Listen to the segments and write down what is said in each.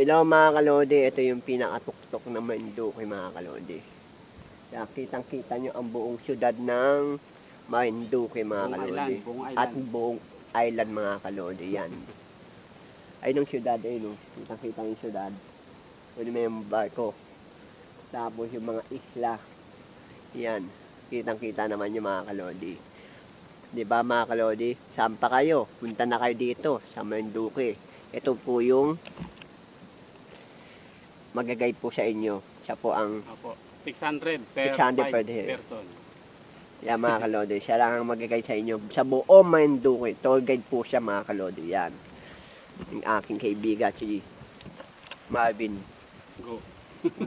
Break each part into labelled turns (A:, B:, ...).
A: Hello mga kalodi, ito yung pinakatuktok na Marinduque mga kalodi. Kitang kita nyo ang buong syudad ng Marinduque mga
B: Buong
A: kalodi.
B: island, buong island.
A: At buong island mga kalodi, yan. Ay yung syudad, ayun no. Kitang kita yung syudad. Pwede may yung barko. Tapos yung mga isla. Yan. Kitang kita naman yung mga kalodi. Di ba mga kalodi? Saan pa kayo? Punta na kayo dito sa Marinduque. Ito po yung magagay po sa inyo. Siya po ang
B: Opo. 600 per
A: 600 per
B: 5
A: day.
B: person.
A: yan mga kalodi. Siya lang ang magagay sa inyo. Sa buong Marinduque. Tour guide po siya mga kalodi. Yan. Yung aking kaibigan si Marvin
B: Go.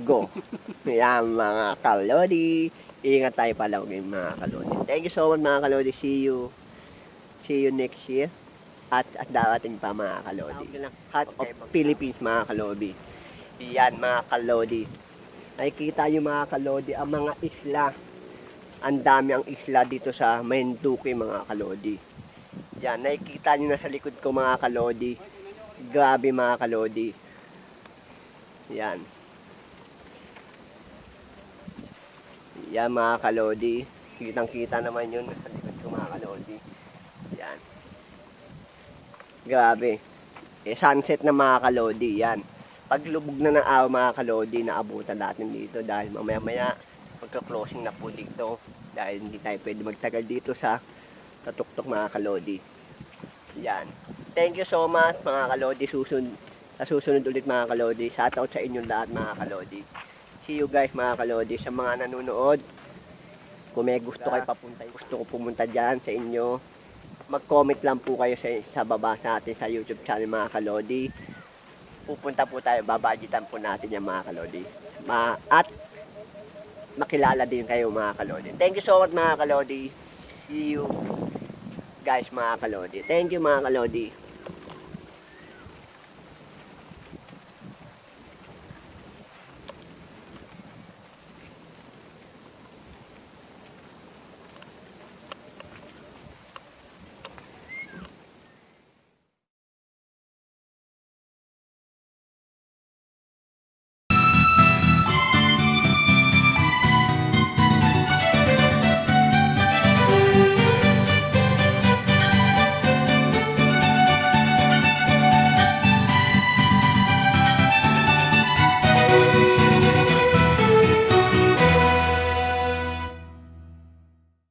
A: Go. Yan mga kalodi. Ingat tayo palagi mga kalodi. Thank you so much mga kalodi. See you. See you next year. At, at darating pa mga kalodi. Heart of Philippines mga kalodi. Yan mga kalodi. Nakikita yung mga kalodi ang mga isla. Ang dami ang isla dito sa Marinduque mga kalodi. Yan, nakikita nyo na sa likod ko mga kalodi. Grabe mga kalodi. Yan. Yan mga kalodi. Kitang kita naman yun sa likod ko mga kalodi. Yan. Grabe. Eh, sunset na mga kalodi. Yan. Paglubog na ng araw mga kalodi, naabutan natin dito dahil mamaya maya pagka-closing na po dito dahil hindi tayo pwede magtagal dito sa tatuktok mga kalodi. Yan. Thank you so much mga kalodi. Susunod, sa susunod ulit mga kalodi. Shoutout sa inyong lahat mga kalodi. See you guys mga kalodi. Sa mga nanonood, kung may gusto kayo papunta, gusto ko pumunta dyan sa inyo, mag-comment lang po kayo sa, sa baba sa atin sa YouTube channel mga kalodi. Pupunta po tayo, babadgetan po natin yung mga kalodi. Ma at makilala din kayo mga kalodi. Thank you so much mga kalodi. See you guys mga kalodi. Thank you mga kalodi.